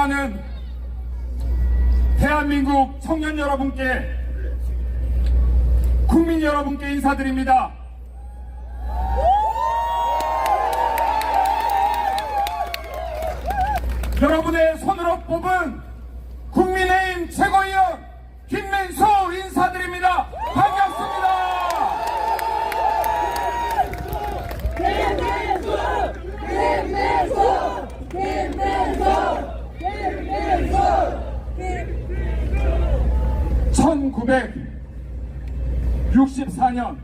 사랑하는 대한민국 청년 여러분께 국민 여러분께 인사드립니다. 여러분의 손으로 뽑은 국민의힘 최고위원 김민수 인사드립니다. 반갑습니다. 김민수! 김민수! 김민수! 김민수! 1964년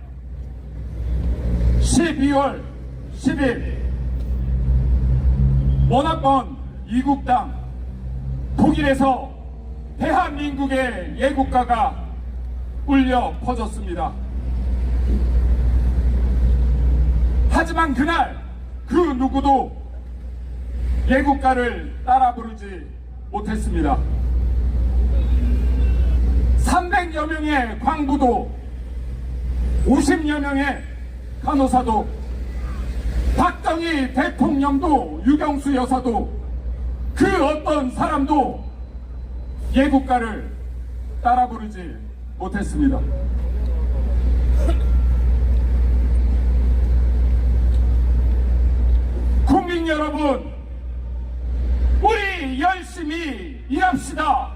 12월 10일 모나권 이국당 독일에서 대한민국의 예국가가 울려 퍼졌습니다. 하지만 그날 그 누구도 예국가를 따라 부르지 못했습니다. 300여 명의 광부도 50여 명의 간호사도 박정희 대통령도 유경수 여사도 그 어떤 사람도 예국가를 따라 부르지 못했습니다. 국민 여러분, 우리 열심히 일합시다.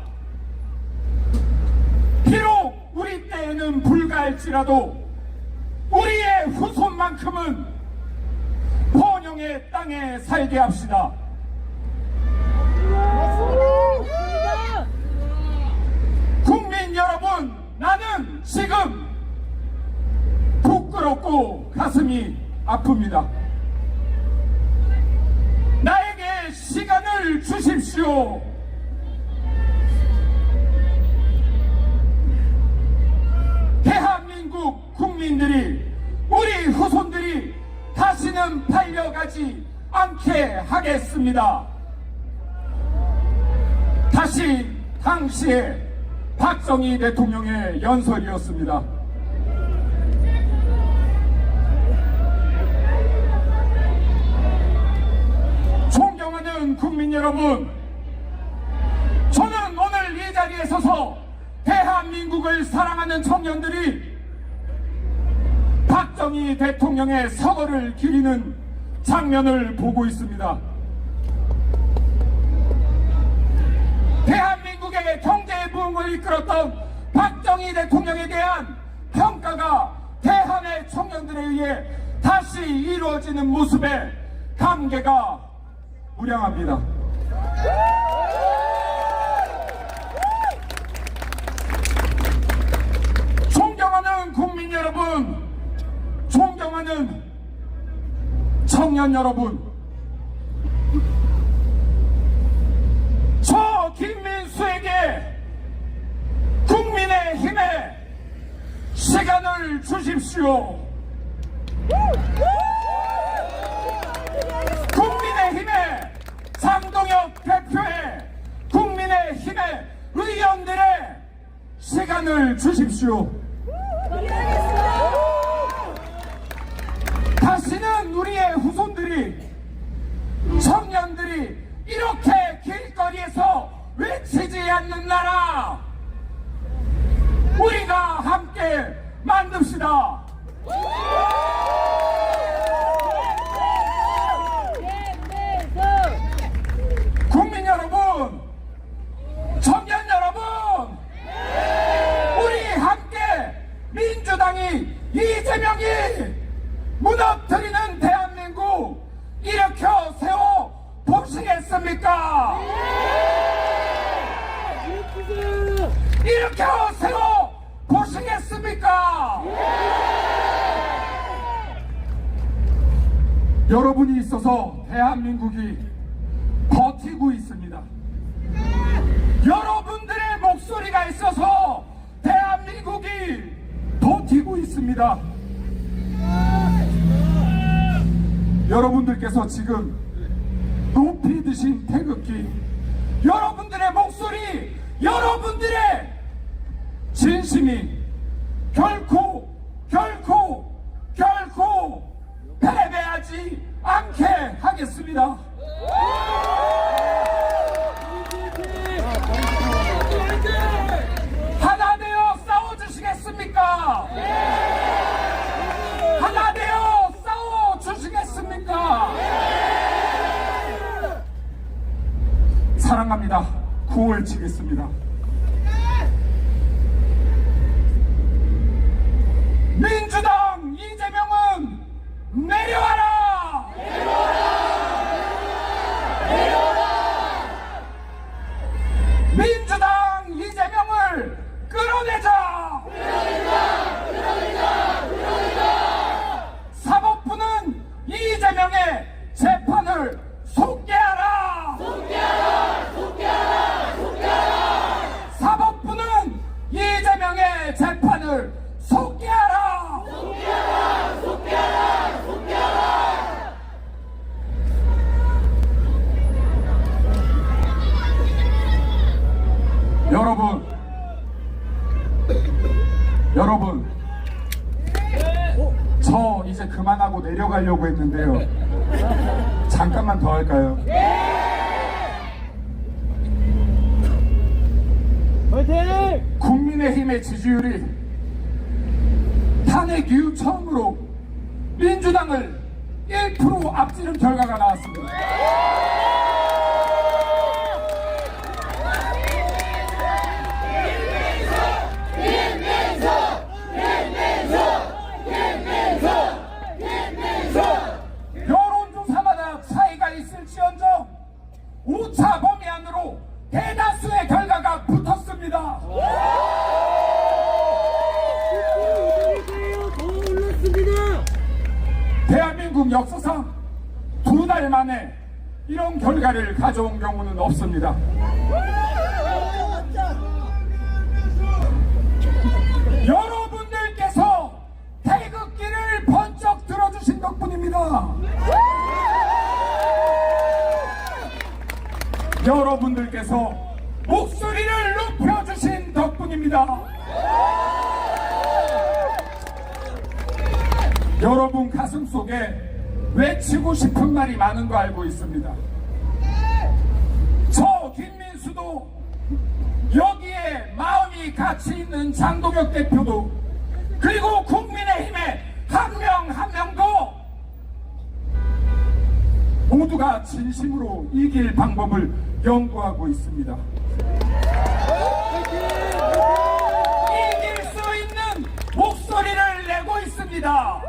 비록 우리 때에는 불가할지라도 우리의 후손만큼은 번영의 땅에 살게 합시다. 국민 여러분, 나는 지금 부끄럽고 가슴이 아픕니다. 나에게 시간을 주십시오. 대한민국 국민들이 우리 후손들이 다시는 팔려가지 않게 하겠습니다. 다시 당시에 박정희 대통령의 연설이었습니다. 존경하는 국민 여러분, 저는 오늘 이 자리에 서서 대한민국을 사랑하는 청년들이 박정희 대통령의 서거를 기리는 장면을 보고 있습니다. 대한민국의 경제 부흥을 이끌었던 박정희 대통령에 대한 평가가 대한의 청년들에 의해 다시 이루어지는 모습에 감개가 무량합니다. 존경하는 국민 여러분, 존경하는 청년 여러분, 저 김민수에게 국민의 힘에 시간을 주십시오. 국민의힘의 장동혁 대표의 국민의힘의 의원들의 시간을 주십시오. 다시는 우리의 후손들이 청년들이 이렇게 길거리에서 외치지 않는 나라 우리가 함께 만듭시다. 국민 여러분, 청년 여러분, 우리 함께 민주당이 이재명이 무너뜨리는 대한민국 일으켜 세워 보시겠습니까? 일으켜 세워 보시겠습니까? 여러분이 있어서 대한민국이 버티고 있습니다. 여러분들의 목소리가 있어서 대한민국이 버티고 있습니다. 여러분들께서 지금 높이 드신 태극기, 여러분들의 목소리, 여러분들의 진심이 결코, 결코, 결코 패배하지 않게 하겠습니다. 구호 외치겠습니다. 민주당 이재명은 내려와라! 민주당 이재명을 끌어내자! 사법부는 이재명의 재판을 속개하라! 사법부는 이재명의 재판을 속개하라! 여러분, 여러분, 저 이제 그만하고 내려가려고 했는데요. 잠깐만 더 할까요? 화이팅! 국민의힘의 지지율이 탄핵 이후 처음으로 민주당을 1% 앞지른 결과가 나왔습니다 차이가 있을지언정 오차 범위 안으로 대다수의 결과가 붙었습니다. 더 올랐습니다! 대한민국 역사상 두 달 만에 이런 결과를 가져온 경우는 없습니다. 여러분들께서 태극기를 번쩍 들어주신 덕분입니다. 여러분들께서 목소리를 높여주신 덕분입니다. 여러분 가슴 속에 외치고 싶은 말이 많은 거 알고 있습니다. 저 김민수도 여기에 마음이 같이 있는 장동혁 대표도 그리고 국민의힘의 한 명 한 명도 모두가 진심으로 이길 방법을 연구하고 있습니다. 이길 수 있는 목소리를 내고 있습니다.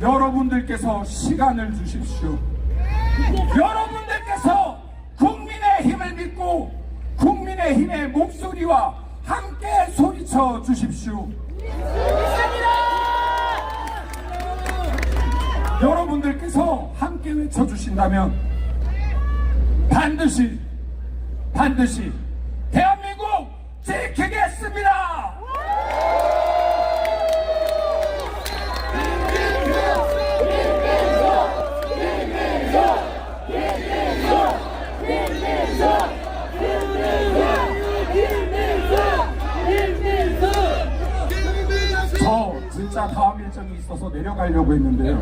여러분들께서 시간을 주십시오. 여러분들께서 국민의 힘을 믿고 국민의 힘의 목소리와 함께 소리쳐 주십시오. 여러분들께서 함께 외쳐주신다면 반드시 반드시 일정이 있어서 내려가려고 했는데요.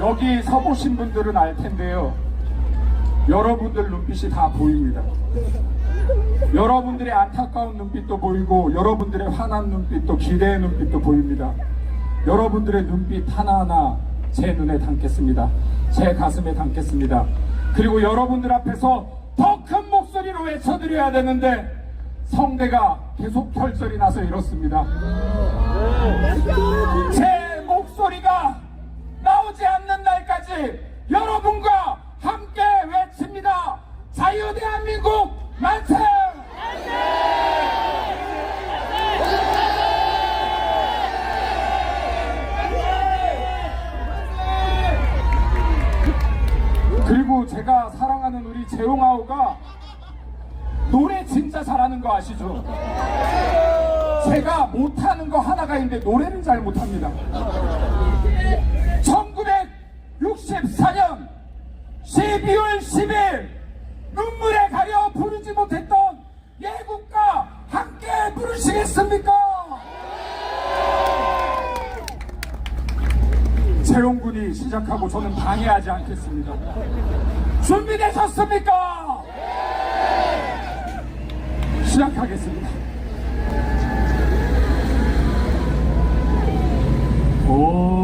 여기 서보신 분들은 알 텐데요. 여러분들 눈빛이 다 보입니다. 여러분들의 안타까운 눈빛도 보이고 여러분들의 화난 눈빛도 기대의 눈빛도 보입니다. 여러분들의 눈빛 하나하나 제 눈에 담겠습니다. 제 가슴에 담겠습니다. 그리고 여러분들 앞에서 목소리로 외쳐드려야 되는데 성대가 계속 결절이 나서 이렇습니다. 제 목소리가 나오지 않는 날까지 여러분과 함께 외칩니다. 자유 대한민국 만세! 그리고 제가 사랑하는 우리 재용아오가 노래 진짜 잘하는 거 아시죠? 제가 못하는 거 하나가 있는데 노래는 잘 못합니다. 1964년 12월 10일 눈물에 가려 부르지 못했던 예국가 함께 부르시겠습니까? 채용군이 시작하고 저는 방해하지 않겠습니다. 준비되셨습니까? 시작하겠습니다. 오.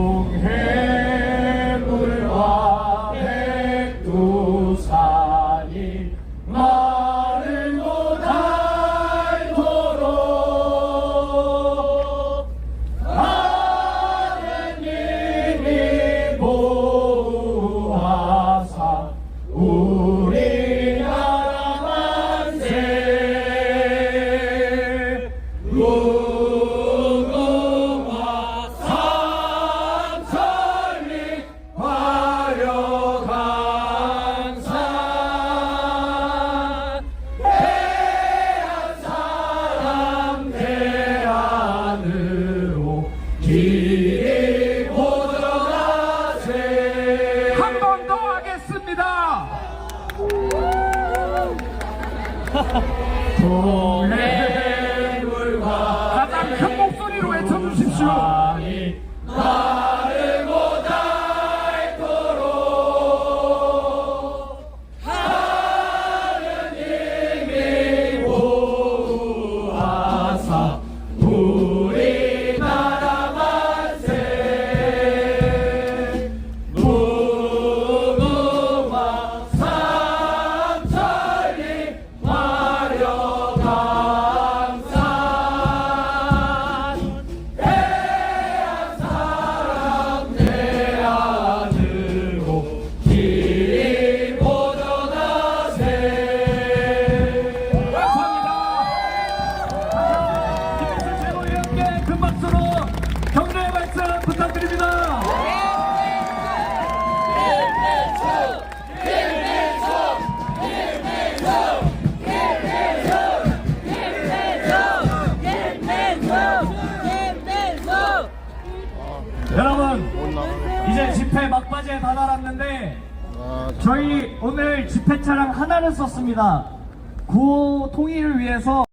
저희 오늘 집회 차량 하나를 썼습니다. 구호 통일을 위해서